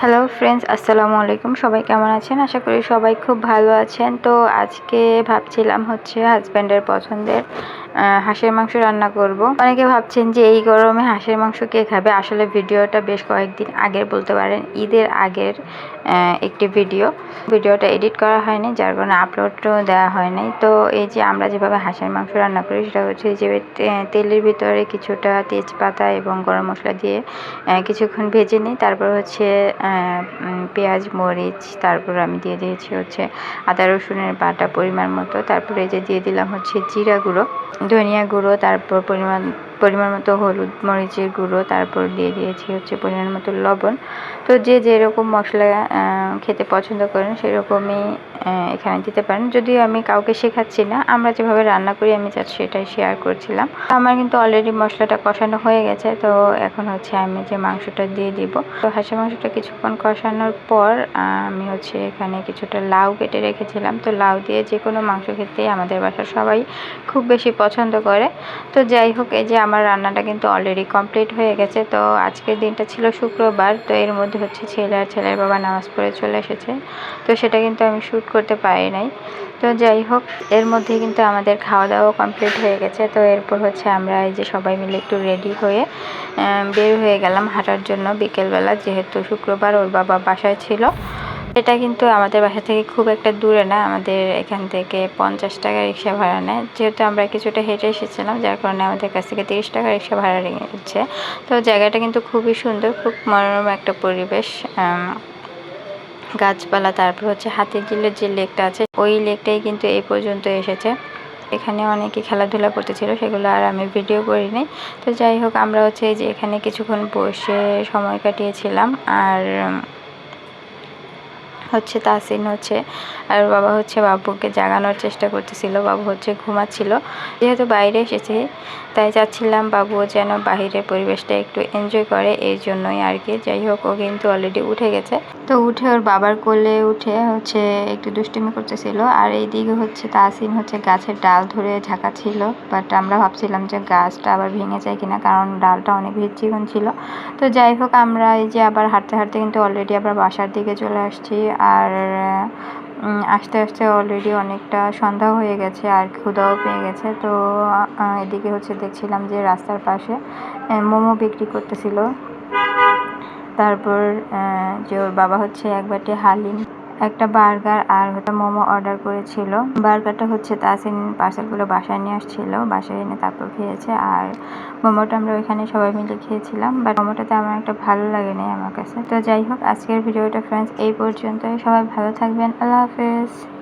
Hello friends আসসালামু আলাইকুম সবাই কেমন আছেন? আশা করি সবাই খুব ভালো আছেন। তো আজকে ভাবছিলাম হচ্ছে হাজব্যান্ডের পছন্দের হাঁসের মাংস রান্না করব। অনেকে ভাবছেন যে এই গরমে হাঁসের মাংস কে খাবে? আসলে ভিডিওটা বেশ কয়েকদিন আগের বলতে পারেন, ঈদের আগের একটি ভিডিও। ভিডিওটা এডিট করা হয়নি, যার কারণে আপলোডও দেওয়া হয়নি। তো এই যে আমরা যেভাবে হাঁসের মাংস রান্না করি, সেটা হচ্ছে যে তেলের ভিতরে কিছুটা তেজপাতা এবং গরম মশলা দিয়ে কিছুক্ষণ ভেজে নিই। তারপর হচ্ছে পেঁয়াজ, মরিচ, তারপর আমি দিয়ে দিয়েছি হচ্ছে আদা রসুনের বাটা পরিমাণ মতো। তারপরে যে দিয়ে দিলাম হচ্ছে জিরা গুঁড়ো। ধনিয়া গুঁড়ো তারপর পরিমাণ পরিমাণ মতো হলুদ মরিচের গুঁড়ো, তারপর দিয়ে দিয়েছি হচ্ছে পরিমাণ মতো লবণ। তো যে যেরকম মশলা খেতে পছন্দ করেন সেরকমই এখানে দিতে পারেন। যদিও আমি কাউকে শেখাচ্ছি না, আমরা যেভাবে রান্না করি আমি জাস্ট সেটাই শেয়ার করছিলাম। আমার কিন্তু অলরেডি মশলাটা কষানো হয়ে গেছে, তো এখন হচ্ছে আমি যে মাংসটা দিয়ে দিব। তো হাঁসের মাংসটা কিছুক্ষণ কষানোর পর, আমি হচ্ছে এখানে কিছুটা লাউ কেটে রেখেছিলাম। তো লাউ দিয়ে যে কোনো মাংস খেতেই আমাদের বাসার সবাই খুব বেশি পছন্দ করে। তো যাই হোক, এই যে আমার রান্নাটা কিন্তু অলরেডি কমপ্লিট হয়ে গেছে। তো আজকের দিনটা ছিল শুক্রবার, তো এর মধ্যে হচ্ছে ছেলে আর ছেলের বাবা নামাজ পড়ে চলে এসেছে। তো সেটা কিন্তু আমি শ্যুট করতে পারি নাই। তো যাই হোক, এর মধ্যে কিন্তু আমাদের খাওয়া দাওয়া কমপ্লিট হয়ে গেছে। তো এরপর হচ্ছে আমরা এই যে সবাই মিলে একটু রেডি হয়ে বের হয়ে গেলাম হাঁটার জন্য বিকেলবেলা। যেহেতু শুক্রবার ওর বাবা বাসায় ছিল এটা কিন্তু আমাদের বাসা থেকে খুব একটা দূরে না। আমাদের এখান থেকে পঞ্চাশ টাকা রিক্সা ভাড়া নেয়। যেহেতু আমরা কিছুটা হেঁটে এসেছিলাম, যার কারণে আমাদের কাছ থেকে তিরিশ টাকা রিক্সা ভাড়া নিচ্ছে তো জায়গাটা কিন্তু খুবই সুন্দর, খুব মনোরম একটা পরিবেশ। গাছপালা, তারপর হচ্ছে হাতির ঝিলের যে লেকটা আছে, ওই লেকটাই কিন্তু এই পর্যন্ত এসেছে। এখানে অনেকে খেলাধুলা করতেছিল, সেগুলো আর আমি ভিডিও করিনি। তো যাই হোক, আমরা হচ্ছে যে এখানে কিছুক্ষণ বসে সময় কাটিয়েছিলাম। আর হচ্ছে তাসিন হচ্ছে আর বাবা হচ্ছে বাবুকে জাগানোর চেষ্টা করতেছিল, বাবু হচ্ছে ঘুমাচ্ছিল। যেহেতু বাইরে এসেছি তাই চাচ্ছিলাম বাবুও যেন বাহিরের পরিবেশটা একটু এনজয় করে, এই জন্যই আর কি। যাই হোক, ও কিন্তু অলরেডি উঠে গেছে। তো উঠে ওর বাবার কোলে উঠে হচ্ছে একটু দুষ্টুমি করতেছিল। আর এইদিকে হচ্ছে তাসিন হচ্ছে গাছের ডাল ধরে ঝাঁকা ছিল বাট আমরা ভাবছিলাম যে গাছটা আবার ভেঙে যায় কিনা, কারণ ডালটা অনেক চিকন ছিল। তো যাই হোক, আমরা এই যে আবার হাঁটতে হাঁটতে কিন্তু অলরেডি আবার বাসার দিকে চলে আসছি। আর আস্তে আস্তে অলরেডি অনেকটা সন্ধ্যা হয়ে গেছে আর ক্ষুধাও পেয়ে গেছে। তো এদিকে হচ্ছে দেখছিলাম যে রাস্তার পাশে মোমো বিক্রি করতেছিল। তারপর যে ওর বাবা হচ্ছে একবারটি হালিম। একটা বার্গার আর একটা মোমো অর্ডার করেছিল। বার্গারটা হচ্ছে তাসিন পার্সেলগুলো বাসায় নিয়ে আসছিল। বাসায় এনে তারপর খেয়েছে আর মোমোটা আমরা ওইখানে সবাই মিলে খেয়েছিলাম। বাট মোমোটাতে আমার একটা ভালো লাগেনি আমার কাছে। তো যাই হোক, আজকের ভিডিওটা ফ্রেন্ডস এই পর্যন্তই। সবাই ভালো থাকবেন। আল্লাহ হাফেজ।